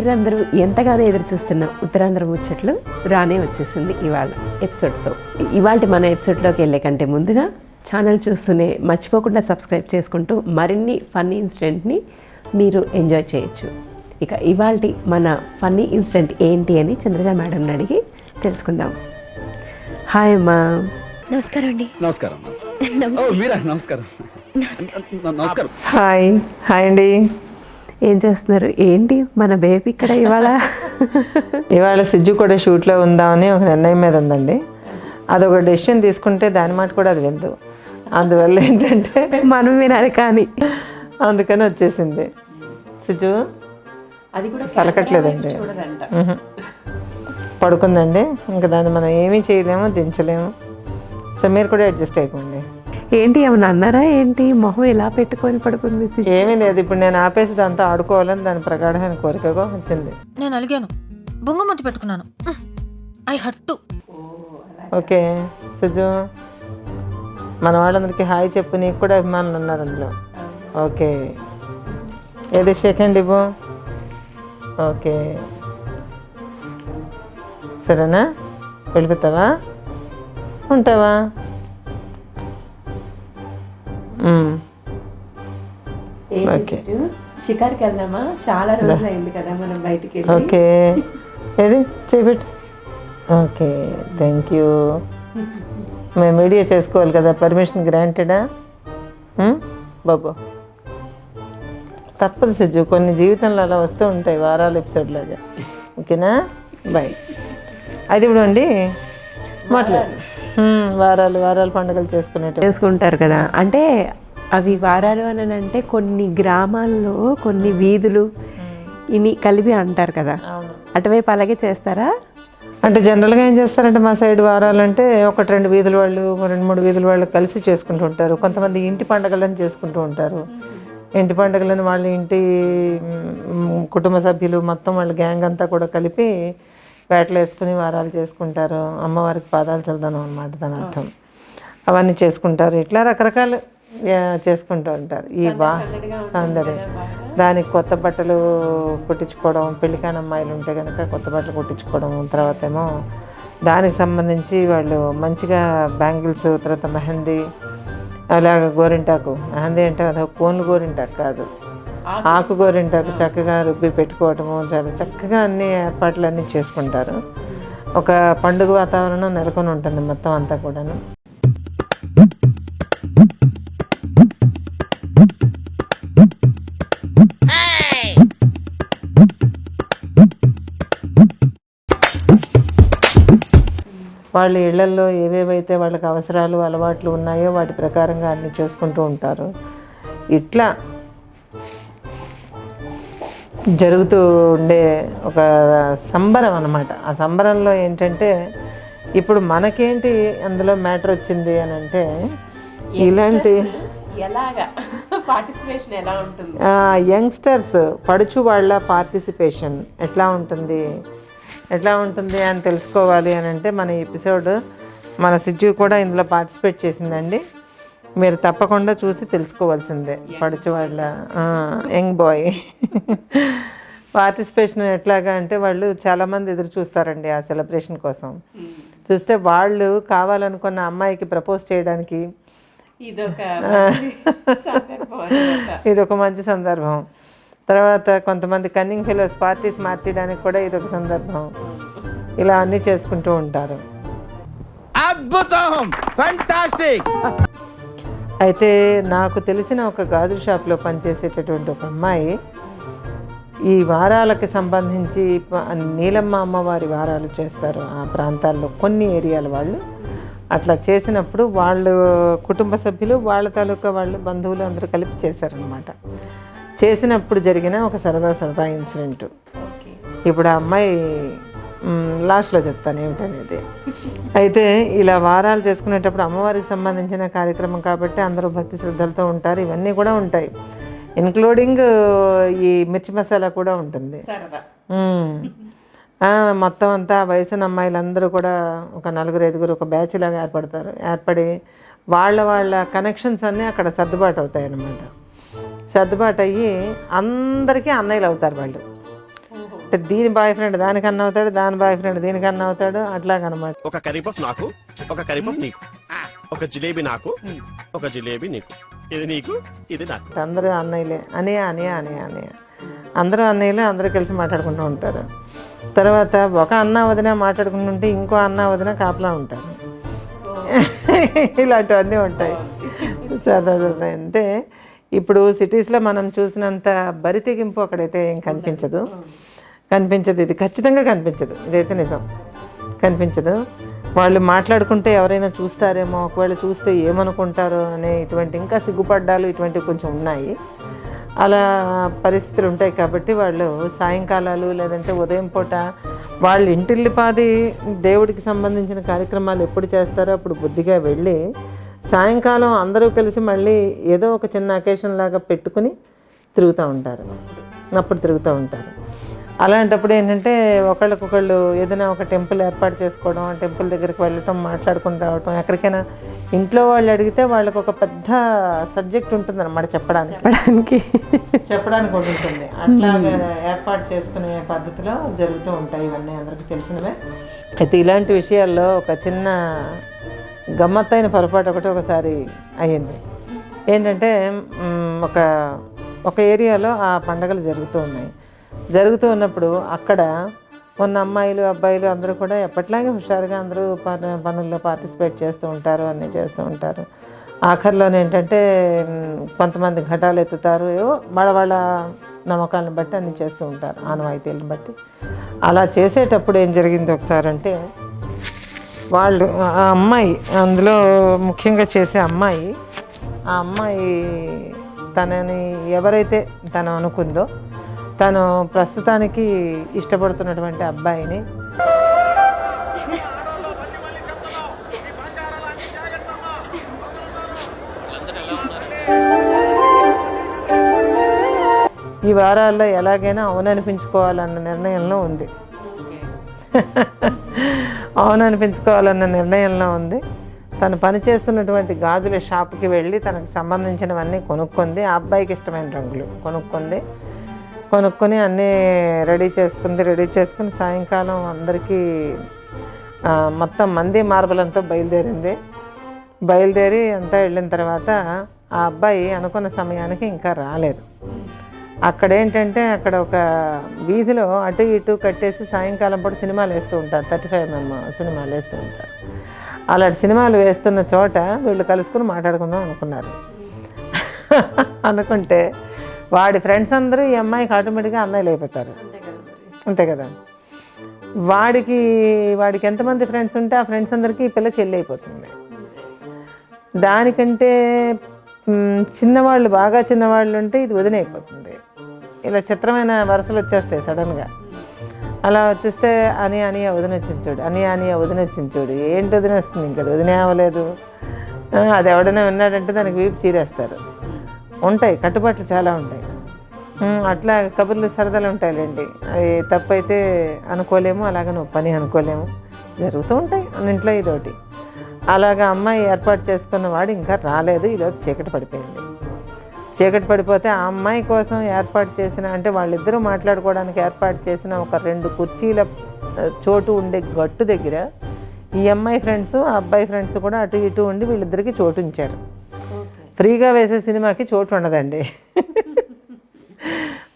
తెలుగందరూ ఎంతగానో ఎదురు చూస్తున్న ఉత్తరాంధ్ర ముచ్చట్లు రానే వచ్చేసింది ఇవాళ ఎపిసోడ్తో. ఇవాళ మన ఎపిసోడ్లోకి వెళ్ళే కంటే ముందుగా ఛానల్ చూస్తూనే మర్చిపోకుండా సబ్స్క్రైబ్ చేసుకుంటూ మరిన్ని ఫన్నీ ఇన్సిడెంట్ని మీరు ఎంజాయ్ చేయొచ్చు. ఇక ఇవాళ మన ఫన్నీ ఇన్సిడెంట్ ఏంటి అని చంద్రజ మేడంని అడిగి తెలుసుకుందాం. హాయ్ అమ్మా. నమస్కారం అండి. నమస్కారం ఓ మీరా? నమస్కారం. న- నమస్కారం. హాయ్. హాయ్ అండి. ఏం చేస్తున్నారు? ఏంటి? మన బేబీ ఇక్కడ ఇవాళ? ఇవాళ సిజ్జు కూడా షూట్లో ఉందామని ఒక నిర్ణయం మీద ఉందండి. అదొక డెసిషన్ తీసుకుంటే దాని మాట కూడా అది విందు అందువల్ల ఏంటంటే మనం వినాలి కానీ. అందుకని వచ్చేసింది. సిజ్జు అది కూడా పలకట్లేదండి. పడుకుందండి. ఇంకా దాన్ని మనం ఏమీ చేయలేము దించలేము. సో మీరు కూడా అడ్జస్ట్ అయిపోండి. ఏంటి ఏమన్నా అన్నారా ఏంటి? మొహం ఎలా పెట్టుకొని పడుకుంది ఏమీ లేదు ఇప్పుడు నేను ఆపేసి దాంతో ఆడుకోవాలని దాని ప్రగాఢమైన కోరికగా వచ్చింది నేను అలిగాను. బొంగమతి పెట్టుకున్నాను. ఐ హట్టు ఓకే సుజు మన వాళ్ళందరికీ హాయ్ చెప్పు నీకు కూడా అభిమానులు ఉన్నారు అందులో. ఓకే. ఏది సెకండ్ ఇవ్వు? ఓకే. సరేనా? వెళ్ళిపోతావా? ఉంటావా. ఓకే. షికార్కి వెళ్దామా? చాలా రోజులు అయింది కదా మనం బయటికి వెళ్ళి. ఓకే. ఏది? చేపెట్టు ఓకే. Thank you. మేము వీడియో చేసుకోవాలి కదా. పర్మిషన్ గ్రాంటెడా? బాబు. తప్పదు సజ్జు. కొన్ని జీవితంలో అలా వస్తూ ఉంటాయి. వారాలు ఎపిసోడ్ లాగా. ఓకేనా? బాయ్ అది ఇప్పుడు అండి మాట్లాడు. వారాలు వారాలు పండుగలు చేసుకునేట చేసుకుంటారు కదా. అంటే అవి వారాలు అని అంటే కొన్ని గ్రామాల్లో కొన్ని వీధులు ఇని కలిపి అంటారు కదా. అటువైపు అలాగే చేస్తారా? అంటే జనరల్గా ఏం చేస్తారంటే మా సైడ్ వారాలంటే ఒకటి రెండు వీధుల వాళ్ళు రెండు మూడు వీధుల వాళ్ళు కలిసి చేసుకుంటూ ఉంటారు. కొంతమంది ఇంటి పండుగలను చేసుకుంటూ ఉంటారు. ఇంటి పండుగలను వాళ్ళ ఇంటి కుటుంబ సభ్యులు మొత్తం వాళ్ళ గ్యాంగ్ అంతా కూడా కలిపి వేటలు వేసుకుని వారాలు చేసుకుంటారు. అమ్మవారికి పాదాలు చల్దానం అనమాట దాని అర్థం. అవన్నీ చేసుకుంటారు. ఇట్లా రకరకాలు చేసుకుంటూ ఉంటారు. ఈ బా సందడి. దానికి కొత్త బట్టలు కుట్టించుకోవడం పెళ్ళికాని అమ్మాయిలు ఉంటే కనుక కొత్త బట్టలు కుట్టించుకోవడం తర్వాత ఏమో దానికి సంబంధించి వాళ్ళు మంచిగా బ్యాంగిల్స్ తర్వాత మెహందీ అలాగ గోరింటాకు. మెహందీ అంటే అది కోన్లు గోరింటాకు కాదు. ఆకు గోరింటాకు చక్కగా రుబ్బి పెట్టుకోవటము చాలా చక్కగా అన్ని ఏర్పాట్లు అన్నీ చేసుకుంటారు. ఒక పండుగ వాతావరణం నెలకొని ఉంటుంది మొత్తం అంతా కూడాను. వాళ్ళ ఇళ్ళల్లో ఏవేవైతే వాళ్ళకి అవసరాలు అలవాట్లు ఉన్నాయో వాటి ప్రకారంగా అన్ని చేసుకుంటూ ఉంటారు. ఇట్లా జరుగుతూ ఉండే ఒక సంబరం అన్నమాట. ఆ సంబరంలో ఏంటంటే ఇప్పుడు మనకేంటి అందులో మ్యాటర్ వచ్చింది అని అంటే ఇలాంటి ఎలాగా? పార్టిసిపేషన్ ఎలా ఉంటుంది? యంగ్స్టర్స్ పడుచు వాళ్ళ పార్టిసిపేషన్ ఎట్లా ఉంటుంది? ఎట్లా ఉంటుంది అని తెలుసుకోవాలి అని అంటే మన ఎపిసోడ్ మన సిజ్జు కూడా ఇందులో పార్టిసిపేట్ చేసిందండి. మీరు తప్పకుండా చూసి తెలుసుకోవాల్సిందే. పడుచు వాళ్ళ యంగ్ బాయ్ పార్టిసిపేషన్ ఎట్లాగా అంటే వాళ్ళు చాలామంది ఎదురు చూస్తారండి ఆ సెలబ్రేషన్ కోసం. చూస్తే వాళ్ళు కావాలనుకున్న అమ్మాయికి ప్రపోజ్ చేయడానికి ఇదొక ఇది ఒక మంచి సందర్భం. తర్వాత కొంతమంది కన్నింగ్ ఫెలోస్ పార్టీస్ మార్చడానికి కూడా ఇది ఒక సందర్భం. ఇలా అన్నీ చేసుకుంటూ ఉంటారు. అద్భుతం! ఫంటాస్టిక్ అయితే నాకు తెలిసిన ఒక గాజు షాప్లో పనిచేసేటటువంటి ఒక అమ్మాయి ఈ వారాలకి సంబంధించి నీలమ్మ అమ్మవారి వారాలు చేస్తారు. ఆ ప్రాంతాల్లో కొన్ని ఏరియాల వాళ్ళు అట్లా చేసినప్పుడు వాళ్ళు కుటుంబ సభ్యులు వాళ్ళ తాలూకా వాళ్ళు బంధువులు అందరూ కలిపి చేశారనమాట చేసినప్పుడు జరిగిన ఒక సరదా సరదా ఇన్సిడెంట్. ఇప్పుడు ఆ అమ్మాయి లాస్ట్లో చెప్తాను ఏమిటనేది. అయితే ఇలా వారాలు చేసుకునేటప్పుడు అమ్మవారికి సంబంధించిన కార్యక్రమం కాబట్టి అందరూ భక్తి శ్రద్ధలతో ఉంటారు. ఇవన్నీ కూడా ఉంటాయి. ఇన్క్లూడింగ్ ఈ మిర్చి మసాలా కూడా ఉంటుంది. మొత్తం అంతా వయసున్న అమ్మాయిలందరూ కూడా ఒక నలుగురు ఐదుగురు ఒక బ్యాచ్ లాగా ఏర్పడతారు. ఏర్పడి వాళ్ళ వాళ్ళ కనెక్షన్స్ అన్నీ అక్కడ సర్దుబాటు అవుతాయి అన్నమాట సర్దుబాటు అయ్యి అందరికీ అన్నయ్యలు అవుతారు వాళ్ళు. అంటే దీని బాయ్ ఫ్రెండ్ దానికన్నా అవుతాడు దాని బాయ్ ఫ్రెండ్ దీనికన్నా అవుతాడు అట్లాగనమాట. ఒక కర్రీపఫ్ నాకు ఒక కర్రీపఫ్ నీకు ఒక జిలేబీ నాకు ఒక జిలేబీ నీకు. ఇది నీకు ఇది నాకు. అందరూ అన్నయ్యలే. అని అని అని అని అందరూ అన్నయ్యలు అందరూ కలిసి మాట్లాడుకుంటూ ఉంటారు. తర్వాత ఒక అన్న వదిన మాట్లాడుకుంటుంటే ఇంకో అన్న వదిన కాపలా ఉంటారు. ఇలాంటివన్నీ ఉంటాయి. సరే సరే. అంటే ఇప్పుడు సిటీస్లో మనం చూసినంత బరి తెగింపు అక్కడైతే ఏం కనిపించదు. కనిపించదు. ఇది ఖచ్చితంగా కనిపించదు. ఇదైతే నిజం. కనిపించదు. వాళ్ళు మాట్లాడుకుంటే ఎవరైనా చూస్తారేమో ఒకవేళ చూస్తే ఏమనుకుంటారో అనే ఇటువంటి ఇంకా సిగ్గుపడ్డాలు ఇటువంటివి కొంచెం ఉన్నాయి. అలా పరిస్థితులు ఉంటాయి కాబట్టి వాళ్ళు సాయంకాలాలు లేదంటే ఉదయం పూట వాళ్ళు ఇంటిల్లిపాది దేవుడికి సంబంధించిన కార్యక్రమాలు ఎప్పుడు చేస్తారో అప్పుడు బుద్ధిగా వెళ్ళి సాయంకాలం అందరూ కలిసి మళ్ళీ ఏదో ఒక చిన్న అకేషన్ లాగా పెట్టుకుని తిరుగుతూ ఉంటారు. అప్పుడు తిరుగుతూ ఉంటారు. అలాంటప్పుడు ఏంటంటే ఒకళ్ళకొకళ్ళు ఏదైనా ఒక టెంపుల్ ఏర్పాటు చేసుకోవడం టెంపుల్ దగ్గరికి వెళ్ళటం మాట్లాడుకుని రావటం ఎక్కడికైనా ఇంట్లో వాళ్ళు అడిగితే వాళ్ళకి ఒక పెద్ద సబ్జెక్ట్ ఉంటుంది అనమాట చెప్పడానికి. చెప్పడానికి చెప్పడానికి ఉంటుంది. అట్లాగా ఏర్పాటు చేసుకునే పద్ధతిలో జరుగుతూ ఉంటాయి ఇవన్నీ అందరికీ తెలిసినవే. అయితే ఇలాంటి విషయాల్లో ఒక చిన్న గమ్మత్తైన పొరపాటు ఒకటి ఒకసారి అయ్యింది. ఏంటంటే ఒక ఒక ఏరియాలో ఆ పండగలు జరుగుతూ ఉన్నాయి. జరుగుతూ ఉన్నప్పుడు అక్కడ ఉన్న అమ్మాయిలు అబ్బాయిలు అందరూ కూడా ఎప్పట్లాగే హుషారుగా అందరూ పను పనుల్లో పార్టిసిపేట్ చేస్తూ ఉంటారు అన్నీ చేస్తూ ఉంటారు. ఆఖరిలోనే ఏంటంటే కొంతమంది ఘటాలు ఎత్తుతారు ఏవో వాళ్ళ వాళ్ళ నమ్మకాలను బట్టి అన్నీ చేస్తూ ఉంటారు ఆనవాయితీలను బట్టి. అలా చేసేటప్పుడు ఏం జరిగింది ఒకసారి అంటే వాళ్ళు ఆ అమ్మాయి అందులో ముఖ్యంగా చేసే అమ్మాయి ఆ అమ్మాయి తనని ఎవరైతే తను అనుకుందో తను ప్రస్తుతానికి ఇష్టపడుతున్నటువంటి అబ్బాయిని. ఈ వారాల్లో ఎలాగైనా అవుననిపించుకోవాలన్న నిర్ణయంలో ఉంది. అవుననిపించుకోవాలన్న నిర్ణయంలో ఉంది. తను పనిచేస్తున్నటువంటి గాజుల షాప్కి వెళ్ళి తనకు సంబంధించినవన్నీ కొనుక్కుంది. ఆ అబ్బాయికి ఇష్టమైన రంగులు కొనుక్కుంది. కొనుక్కొని అన్నీ రెడీ చేసుకుంది రెడీ చేసుకుని సాయంకాలం అందరికీ మొత్తం మంది మార్బలంతో బయలుదేరింది. బయలుదేరి అంతా వెళ్ళిన తర్వాత ఆ అబ్బాయి అనుకున్న సమయానికి ఇంకా రాలేదు. అక్కడ ఏంటంటే అక్కడ ఒక వీధిలో అటు ఇటు కట్టేసి సాయంకాలం పూట సినిమాలు వేస్తూ ఉంటారు. థర్టీ ఫైవ్ ఎంఎం సినిమాలు వేస్తూ ఉంటారు. అలాంటి సినిమాలు వేస్తున్న చోట వీళ్ళు కలుసుకుని మాట్లాడుకుందాం అనుకున్నారు. అనుకుంటే వాడి ఫ్రెండ్స్ అందరూ ఈ అమ్మాయికి ఆటోమేటిక్గా అన్నయ్యలు అయిపోతారు. అంతే కదా వాడికి వాడికి ఎంతమంది ఫ్రెండ్స్ ఉంటే ఆ ఫ్రెండ్స్ అందరికీ ఈ పిల్ల చెల్లి అయిపోతుంది. దానికంటే చిన్నవాళ్ళు బాగా చిన్నవాళ్ళు ఉంటే ఇది వదిన అయిపోతుంది. ఇలా చిత్రమైన వరుసలు వచ్చేస్తాయి సడన్గా. అలా వచ్చేస్తే అని అని వదిన వచ్చింది చూడు. అని అని వదిన వచ్చింది చూడు. ఏంటి వదిన వస్తుంది? ఇంకా వదిన అవ్వలేదు. అది ఎవడైనా విన్నాడంటే దానికి వీపు చీరేస్తారు. ఉంటాయి కట్టుబాట్లు చాలా ఉంటాయి. అట్లా కబుర్లు సరదాలు ఉంటాయిలేండి. అవి తప్పైతే అనుకోలేము అలాగే నువ్వు పని అనుకోలేము జరుగుతూ ఉంటాయి ఇంట్లో ఇదొకటి అలాగా అమ్మాయి ఏర్పాటు చేసుకున్న వాడు ఇంకా రాలేదు ఈలోపు చీకటి పడిపోయింది. చీకటి పడిపోతే ఆ అమ్మాయి కోసం ఏర్పాటు చేసిన అంటే వాళ్ళిద్దరూ మాట్లాడుకోవడానికి ఏర్పాటు చేసిన ఒక రెండు కుర్చీల చోటు ఉండే గట్టు దగ్గర ఈ అమ్మాయి ఫ్రెండ్స్ ఆ అబ్బాయి ఫ్రెండ్స్ కూడా అటు ఇటు ఉండి వీళ్ళిద్దరికి చోటు ఉంచారు. ఫ్రీగా వేసే సినిమాకి చోటు ఉండదండి.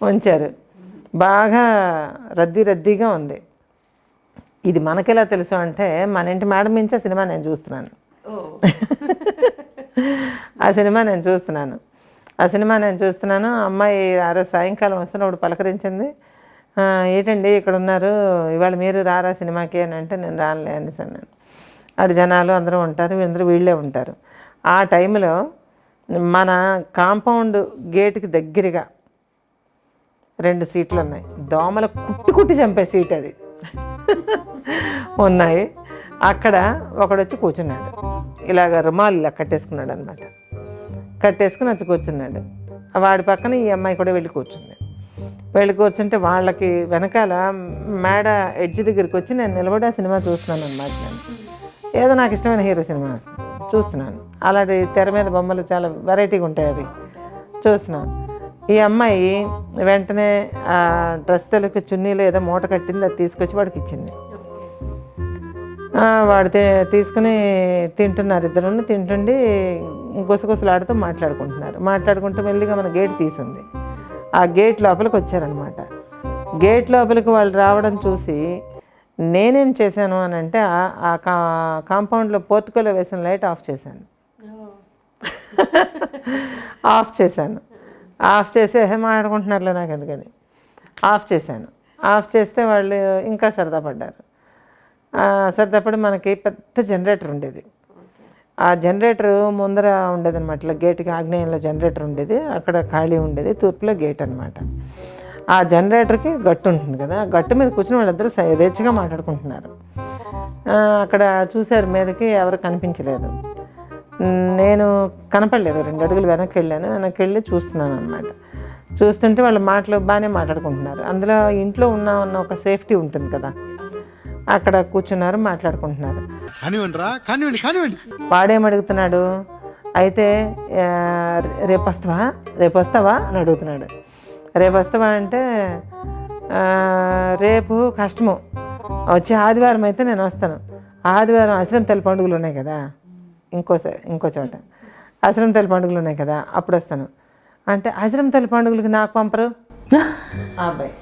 ఉంచారు. బాగా రద్దీ రద్దీగా ఉంది. ఇది మనకెలా తెలుసు అంటే మన ఇంటి మేడం మించే సినిమా నేను చూస్తున్నాను. ఆ సినిమా నేను చూస్తున్నాను. ఆ సినిమా నేను చూస్తున్నాను. ఆ అమ్మాయి ఆ రోజు సాయంకాలం వస్తున్నప్పుడు పలకరించింది. "ఆ, ఏంటండి ఇక్కడ ఉన్నారు? ఇవాళ మీరు రారా సినిమాకి? అని అంటే నేను రానులే అనేసి అన్నాను. అటు జనాలు అందరూ ఉంటారు అందరూ వీళ్ళే ఉంటారు. ఆ టైంలో మన కాంపౌండ్ గేట్కి దగ్గరగా రెండు సీట్లు ఉన్నాయి. దోమల కుట్టి కుట్టి చంపే సీట్ అది. ఉన్నాయి. అక్కడ ఒకడొచ్చి కూర్చున్నాడు. ఇలాగ రుమాలు ఇలా కట్టేసుకున్నాడు అనమాట కట్టేసుకుని వచ్చి కూర్చున్నాడు. వాడి పక్కన ఈ అమ్మాయి కూడా వెళ్ళి కూర్చుంది. వెళ్ళి కూర్చుంటే వాళ్ళకి వెనకాల మేడ ఎడ్జ్ దగ్గరికి వచ్చి నేను నిలబడి ఆ సినిమా చూస్తున్నాను అనమాట నేను ఏదో నాకు ఇష్టమైన హీరో సినిమా. చూస్తున్నాను. అలాంటి తెర మీద బొమ్మలు చాలా వెరైటీగా ఉంటాయి అవి. చూసిన. ఈ అమ్మాయి వెంటనే ఆ డ్రెస్ తెలుగు చున్నీలో ఏదో మూట కట్టింది అది తీసుకొచ్చి వాడికి ఇచ్చింది. వాడు తీసుకుని తింటున్నారు ఇద్దరు తింటుండి గుసగుసలాడుతూ మాట్లాడుకుంటున్నారు. మాట్లాడుకుంటూ మెల్లిగా మన గేట్ తీసింది. ఆ గేట్ లోపలికి వచ్చారనమాట గేట్ లోపలికి వాళ్ళు రావడం చూసి నేనేం చేశాను అని అంటే ఆ- ఆ కా కాంపౌండ్లో పోర్టుకోలో వేసిన లైట్ ఆఫ్ చేశాను. ఆఫ్ చేశాను. ఆఫ్ చేసి మాట్లాడుకుంటున్నారులే నాకు ఎందుకని ఆఫ్ చేశాను. ఆఫ్ చేస్తే వాళ్ళు ఇంకా సరదా పడ్డారు. సరదాపడి మనకి పెద్ద జనరేటర్ ఉండేది. ఆ జనరేటర్ ముందర ఉండేది అనమాట ఇట్లా గేట్కి ఆగ్నేయంలో జనరేటర్ ఉండేది. అక్కడ ఖాళీ ఉండేది. తూర్పులో గేట్ అనమాట ఆ జనరేటర్కి గట్టు ఉంటుంది కదా. ఆ గట్టు మీద కూర్చుని వాళ్ళిద్దరూ యథేచ్ఛగా మాట్లాడుకుంటున్నారు. అక్కడ చూశారు మీదకి ఎవరు కనిపించలేదు. నేను కనపడలేదు రెండు అడుగులు వెనక్కి వెళ్ళాను వెనక్కి వెళ్ళి చూస్తున్నాను అనమాట చూస్తుంటే వాళ్ళ మాటలు బాగానే మాట్లాడుకుంటున్నారు. అందులో ఇంట్లో ఉన్న ఉన్న ఒక సేఫ్టీ ఉంటుంది కదా అక్కడ కూర్చున్నారు మాట్లాడుకుంటున్నారు. కానివ్వండి రా కానివ్వండి కానివ్వండి. వాడేం అడుగుతున్నాడు? అయితే రేపు వస్తావా? రేపు వస్తావా? అని అడుగుతున్నాడు. రేపు వస్తావా అంటే రేపు కష్టము. వచ్చే ఆదివారం అయితే నేను వస్తాను. ఆదివారం అసరం తల్లి పండుగలు ఉన్నాయి కదా ఇంకోసారి ఇంకో చోట. అసరం తల్లి పండుగలు ఉన్నాయి కదా అప్పుడు వస్తాను అంటే అసరం తల్లి పండుగలకి నాకు పంపరు? ఆ అబ్బాయి.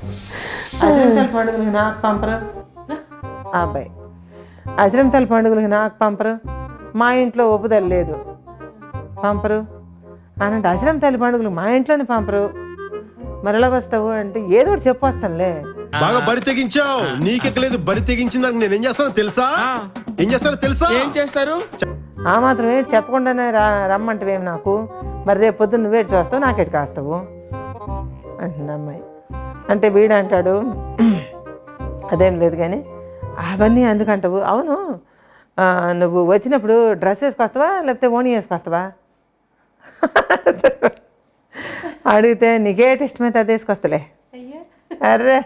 అసరం తల్లి పండుగలకి నాకు పంపరు? ఆ అబ్బాయి. అజరం తల్లి పండుగలకి నాకు పంపరు? మా ఇంట్లో ఒప్పుదల లేదు. పంపరు? అనంటే అజరం తల్లి పండుగలు మా ఇంట్లోనే పంపరు. మరి ఎలాగ వస్తావు అంటే ఏదో ఒకటి చెప్పు వస్తానులే. బాగా బరి తెగించావు. నీకెక్కలేదు బరి తెగించిన దానికి నేను ఏం చేస్తానో తెలుసా? ఏం చేస్తానో తెలుసా? ఏం చేస్తారు? ఆ మాత్రం ఏంటి చెప్పకుండానే రా రమ్మంటవేమి నాకు? మరి రేపు పొద్దున్న నువ్వేటి చూస్తావు నాకెటు కాస్తావు? అంటుంది అమ్మాయి. అంటే వీడు అంటాడు అదేం లేదు కానీ అవన్నీ ఎందుకంటావు? అవును నువ్వు వచ్చినప్పుడు డ్రెస్ వేసుకొస్తావా లేకపోతే ఓణి వేసుకొస్తావా? అడిగితే నీకేటి ఇష్టమైతే అది వేసుకొస్తలే. అర్రే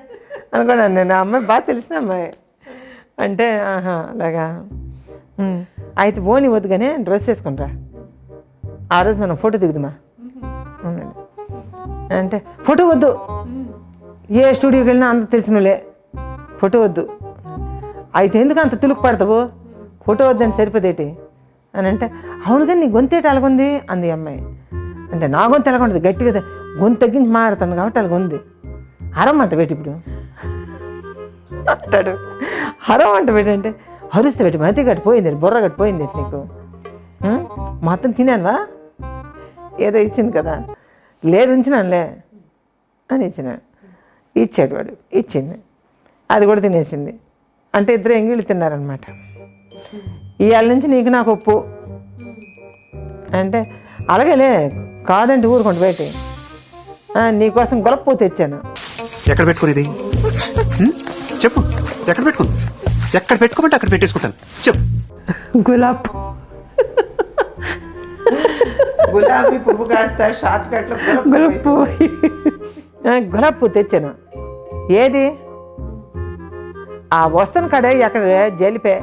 అనుకున్నాను నేను. ఆ అమ్మాయి బాగా తెలిసిన అమ్మాయి. అంటే ఆహా అలాగా. అయితే ఓని వద్దుగానే డ్రెస్ వేసుకుంటా ఆ రోజు మనం ఫోటో దిగుదామా? అవునండి. అంటే ఫోటో వద్దు. ఏ స్టూడియోకి వెళ్ళినా అంత తెలిసినలే ఫోటో వద్దు. అయితే ఎందుకు అంత తులుకు పడతావు? ఫోటో వద్దని సరిపోదేటి? అని అంటే అవును కానీ నీ గొంతేటి అలాగుంది? అంది ఈ అమ్మాయి. అంటే నా గొంతు ఎలాగ ఉంటుంది గట్టిగా గొంతు తగ్గించి మాట్లాడుతాను కాబట్టి అలాగుంది. అరమ్మంట పెట్టి ఇప్పుడు. అంటాడు. హరం అంట పెట్టి హరిస్తే పెట్టి మతి కట్టిపోయింది బుర్ర కట్టిపోయింది నీకు? మొత్తం తినానువా ఏదో ఇచ్చింది కదా. లేదు ఉంచినానులే అని ఇచ్చిన. ఇచ్చాడు వాడు ఇచ్చింది. అది కూడా తినేసింది. అంటే ఇద్దరు ఎంగిళ్ళు తిన్నారనమాట ఇవాళ నుంచి నీకు నాకు ఒప్పు అంటే అలాగేలే కాదంటే ఊరుకోండి బయట నీకోసం గొలపూ తెచ్చాను. ఎక్కడ పెట్టుకునేది చెప్పు ఎక్కడ పెట్టుకుంది ఎక్కడ పెట్టుకోమంటే అక్కడ పెట్టేసుకుంటాను. చెప్పు. గులాబ్ గులాబీ పువ్వు కాస్త షార్ట్ కట్లో గులాబ్ పువ్వు. గులాబీ పువ్వు తెచ్చాను. ఏది? ఆ వస్తున్న కడే ఎక్కడ? జల్లిపే.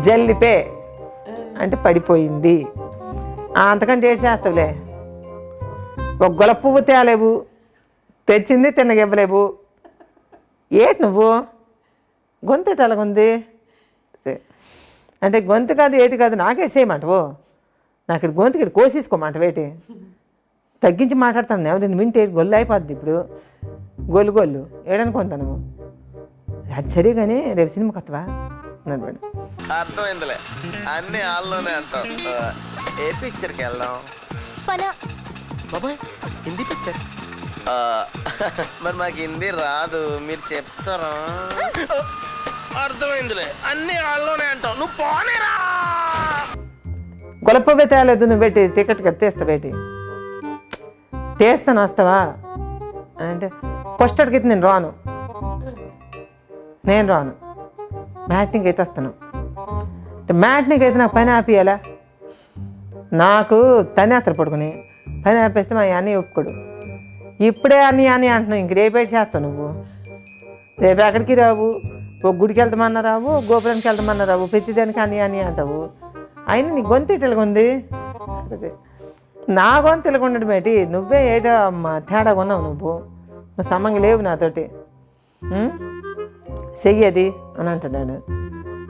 జల్లిపే. అంటే పడిపోయింది. ఆ, అంతకంటే ఏడు చేస్తావులే? ఒక గుల పువ్వు తేలేవు. తెచ్చింది తిన్నగివ్వలేవు ఏటి నువ్వు? గొంతు ఎలాగుంది అంటే గొంతు కాదు ఏటి కాదు నాకే చేయమంటవు నాకు ఇక్కడ గొంతుకి ఇక్కడ కోసేసుకోమంట వేటి. తగ్గించి మాట్లాడతాను ఎవరు నేను వింటే గొల్లు అయిపోద్ది ఇప్పుడు. గొల్లు గొల్లు. ఏడనుకుంటాను. అది సరే కానీ రేపు సినిమాకి వస్తావా అన్నాడు. అర్థమైందిలే. అన్ని ఆల్లోనే అంటాం. ఆ, ఏ పిక్చర్కి వెళ్దాం? బాబాయ్ హిందీ పిక్చర్ మరి మాకు హిందీ రాదు మీరు చెప్తారా? అర్థమైందిలే. అన్ని వాళ్ళలోనే అంటావు. నువ్వు పోనేరా గొలపవే తేలేదు నువ్వు పెట్టి టికెట్ కట్టేస్తా తీస్తా తీస్తాను వస్తావా? అంటే ఫస్ట్ అడిగితే నేను రాను. నేను రాను. మ్యాట్నింగ్ అయితే వస్తాను. మ్యాట్నింగ్ అయితే నాకు పని ఆపియాలా? నాకు తనే అసలు పడుకుని పని ఆపేస్తే మా అన్నీ ఒప్పుకోడు. ఇప్పుడే అని అని అంటున్నావు. ఇంక రేపేటి చేస్తావు నువ్వు? రేపు ఎక్కడికి రావు? ఒక గుడికి వెళ్తామన్నా రావు? గోపురానికి వెళ్తామన్నా రావు? ప్రతిదానికి అని అని అంటావు. అయినా నీ గొంతు ఇట్లా ఉంది నా గొంతు తెలుగుండడు ఏంటి? నువ్వే ఏటో అమ్మ తేడా కొన్నావు నువ్వు. సమంగా లేవు నాతోటి. చెయ్యది అని అంటున్నాడు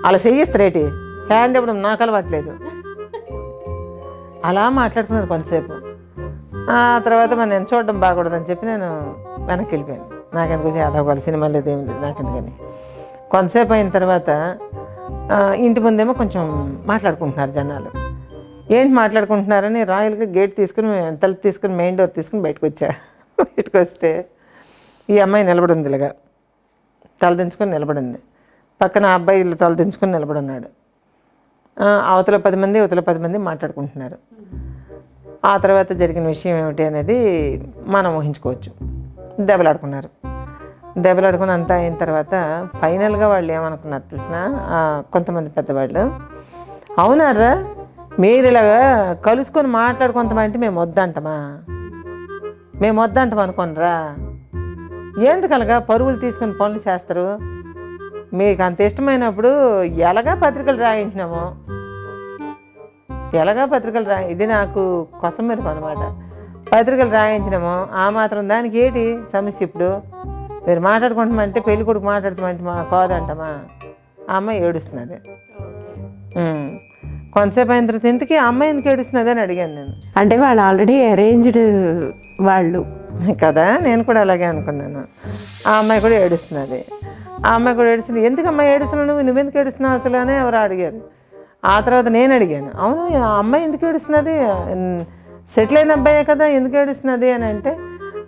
అలా చెయ్యిస్తారేటి హ్యాండ్ ఇవ్వడం నాకు అలవాట్లేదు అలా మాట్లాడుకున్నారు కొంతసేపు. ఆ తర్వాత మరి నేను చూడడం బాగూడదని చెప్పి నేను వెనక్కి వెళ్ళిపోయాను. నాకెందుకు యాదవ్ సినిమా లేదు ఏమి లేదు నాకెందుకని. కొంతసేపు అయిన తర్వాత ఇంటి ముందేమో కొంచెం మాట్లాడుకుంటున్నారు జనాలు. ఏంటి మాట్లాడుకుంటున్నారని రాయల్గా గేట్ తీసుకుని తలుపు తీసుకుని మెయిన్ డోర్ తీసుకుని బయటకు వచ్చా. బయటకు వస్తే ఈ అమ్మాయి నిలబడింది ఇలాగా తలదించుకొని నిలబడింది. పక్కన అబ్బాయి ఇల్లు తలదించుకొని నిలబడున్నాడు. ఉన్నాడు అవతల పది మంది అవతల పది మంది మాట్లాడుకుంటున్నారు. ఆ తర్వాత జరిగిన విషయం ఏమిటి అనేది మనం ఊహించుకోవచ్చు. దెబ్బలాడుకున్నారు. దెబ్బలాడుకుని అంతా అయిన తర్వాత ఫైనల్గా వాళ్ళు ఏమనుకున్నారు తెలిసిన? కొంతమంది పెద్దవాళ్ళు అవునారా మీరు ఇలాగా కలుసుకొని మాట్లాడుకుంటామంటే మేము వద్దంటమా? మేము వద్దంటాం అనుకోనరా? ఎందుకలగా పరువులు తీసుకుని పనులు చేస్తారు? మీకు అంత ఇష్టమైనప్పుడు ఎలాగా పత్రికలు రాయించినాము? ఎలాగా పత్రికలు రా ఇది నాకు కొసం మెరుపు అనమాట పత్రికలు రాయించినాము ఆ మాత్రం దానికి ఏంటి సమస్య ఇప్పుడు? మీరు మాట్లాడుకుంటామంటే పెళ్ళి కొడుకు మాట్లాడుతామంటే మా కాదంటమా? ఆ అమ్మాయి ఏడుస్తున్నది. కొంతసేపు అయిన తర్వాత ఇంతకీ అమ్మాయి ఎందుకు ఏడుస్తున్నది అని అడిగాను నేను. అంటే వాళ్ళు ఆల్రెడీ అరేంజ్డ్ వాళ్ళు. కదా నేను కూడా అలాగే అనుకున్నాను. ఆ అమ్మాయి కూడా ఏడుస్తున్నది. ఆ అమ్మాయి కూడా ఏడుస్తుంది ఎందుకు అమ్మాయి ఏడుస్తున్నావు నువ్వు? నువ్వెందుకు ఏడుస్తున్నావు అసలు? అని ఎవరు అడిగారు. ఆ తర్వాత నేను అడిగాను అవును ఆ అమ్మాయి ఎందుకు ఏడుస్తున్నది? సెటిల్ అయిన అబ్బాయే కదా ఎందుకు ఏడుస్తున్నది? అని అంటే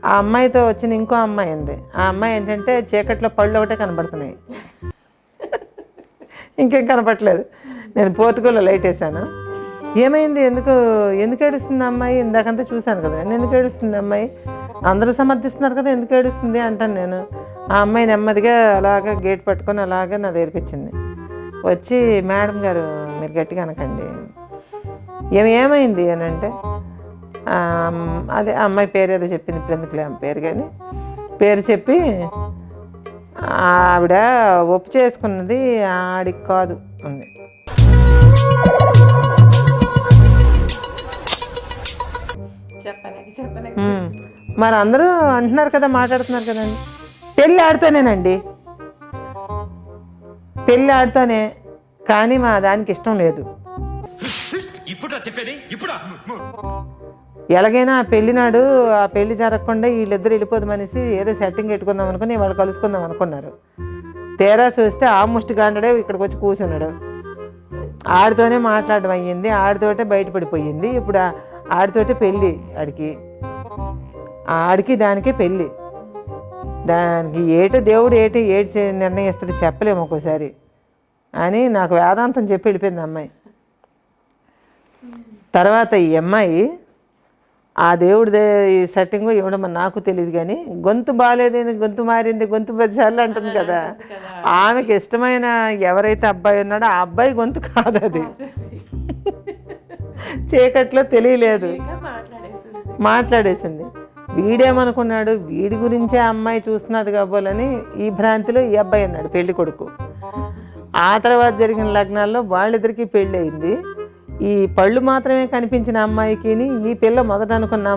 ఆ అమ్మాయితో వచ్చిన ఇంకో అమ్మాయి ఉంది. ఆ అమ్మాయి ఏంటంటే చీకట్లో పళ్ళు ఒకటే కనబడుతున్నాయి. ఇంకేం కనపట్లేదు నేను పోర్టుకోలో లైట్ వేసాను. ఏమైంది? ఎందుకు ఎందుకు ఏడుస్తుంది అమ్మాయి? ఇందాకంతా చూశాను కదా నేను ఎందుకు ఏడుస్తుంది అమ్మాయి? అందరూ సమర్థిస్తున్నారు కదా ఎందుకు ఏడుస్తుంది? అంటాను నేను. ఆ అమ్మాయి నెమ్మదిగా అలాగా గేట్ పట్టుకొని అలాగా నా దగ్గరికి వచ్చింది. వచ్చి మేడం గారు మీరు గట్టిగా అనకండి. ఏమి ఏమైంది అని అంటే "ఆ, అదే అమ్మాయి పేరు ఏదో చెప్పింది ఇప్పుడు ఎందుకులే ఆమె పేరు కానీ. పేరు చెప్పి ఆవిడ ఒప్పు చేసుకున్నది ఆడికి కాదు ఉంది. మరి అందరూ అంటున్నారు కదా మాట్లాడుతున్నారు కదండి. పెళ్ళి ఆడుతానేనండి. పెళ్ళి ఆడుతానే కానీ మా దానికి ఇష్టం లేదు. ఎలాగైనా ఆ పెళ్ళి నాడు ఆ పెళ్ళి జరగకుండా వీళ్ళిద్దరు వెళ్ళిపోదాం అనేసి ఏదో సెట్టింగ్ పెట్టుకుందాం అనుకుని వాళ్ళు కలుసుకుందాం అనుకున్నారు. తేరా చూస్తే ఆ ముష్టి గాండడే ఇక్కడికి వచ్చి కూర్చున్నాడు. ఆడితోనే మాట్లాడడం అయ్యింది ఆడితోటే బయటపడిపోయింది. ఇప్పుడు ఆడితోటే పెళ్ళి ఆడికి. ఆడికి దానికి పెళ్ళి. దానికి ఏటో దేవుడు ఏటి చే- నిర్ణయిస్తాడు చెప్పలేము ఒక్కోసారి. అని నాకు వేదాంతం చెప్పి వెళ్ళిపోయింది అమ్మాయి. తర్వాత ఈ అమ్మాయి ఆ దేవుడి ఈ సెట్టింగ్ ఇవ్వడం నాకు తెలియదు కానీ గొంతు బాగాలేదని గొంతు మారింది గొంతు పదిసార్లు అంటుంది కదా. ఆమెకి ఇష్టమైన ఎవరైతే అబ్బాయి ఉన్నాడో ఆ అబ్బాయి గొంతు కాదు అది. చీకట్లో తెలియలేదు. మాట్లాడేసింది. వీడేమనుకున్నాడు? వీడి గురించే అమ్మాయి చూస్తున్నది కాబోలని ఈ భ్రాంతిలో ఈ అబ్బాయి అన్నాడు పెళ్ళి కొడుకు. ఆ తర్వాత జరిగిన లగ్నాల్లో వాళ్ళిద్దరికీ పెళ్ళి అయింది ఈ పళ్ళు మాత్రమే కనిపించిన అమ్మాయికి ఈ పిల్ల మొదట అనుకున్న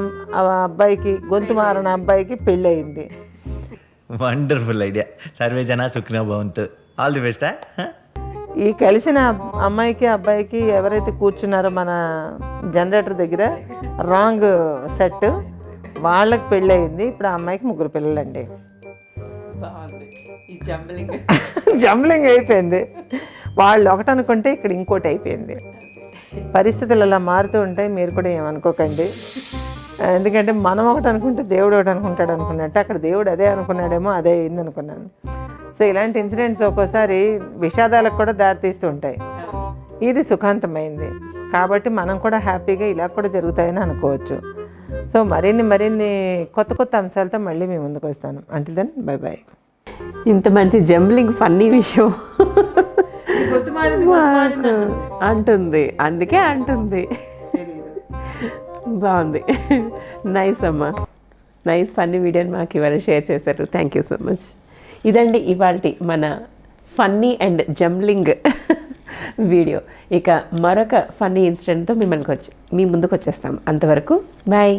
అబ్బాయికి గొంతు మారిన అబ్బాయికి పెళ్ళి అయింది వండర్ఫుల్ ఐడియా సర్వే జన సుఖినో భవంతు. ఆల్ ది బెస్ట్ ఈ కలిసిన అమ్మాయికి అబ్బాయికి ఎవరైతే కూర్చున్నారో మన జనరేటర్ దగ్గర రాంగ్ సెట్. వాళ్ళకి పెళ్ళి అయింది ఇప్పుడు ఆ అమ్మాయికి ముగ్గురు పిల్లలండి. జంబ్లింగ్. అయిపోయింది. వాళ్ళు ఒకటి అనుకుంటే ఇక్కడ ఇంకోటి అయిపోయింది. పరిస్థితులు అలా మారుతూ ఉంటాయి మీరు కూడా ఏమనుకోకండి. ఎందుకంటే మనం ఒకటి అనుకుంటే దేవుడు ఒకటి అనుకుంటాడు అనుకున్నట్టు అక్కడ దేవుడు అదే అనుకున్నాడేమో అదే అయింది అనుకున్నాను. సో ఇలాంటి ఇన్సిడెంట్స్ ఒక్కోసారి విషాదాలకు కూడా దారితీస్తూ ఉంటాయి. ఇది సుఖాంతమైంది. కాబట్టి మనం కూడా హ్యాపీగా ఇలా కూడా జరుగుతాయని అనుకోవచ్చు. సో మరిన్ని మరిన్ని కొత్త కొత్త అంశాలతో మళ్ళీ మీ ముందుకు వస్తాను. అంటే దెన్ బై బాయ్ ఇంత మంచి జంబ్లింగ్ ఫన్నీ విషయం. అంటుంది. అందుకే అంటుంది. బాగుంది. నైస్ అమ్మా. నైస్ ఫన్నీ వీడియోని మాకు ఇవాళ షేర్ చేశారు. థ్యాంక్ యూ సో మచ్ ఇదండి ఇవాళ మన ఫన్నీ అండ్ జంబ్లింగ్. వీడియో. ఇక మరొక ఫన్నీ ఇన్సిడెంట్తో మిమ్మల్ని వచ్చి మీ ముందుకు వచ్చేస్తాం అంతవరకు బాయ్.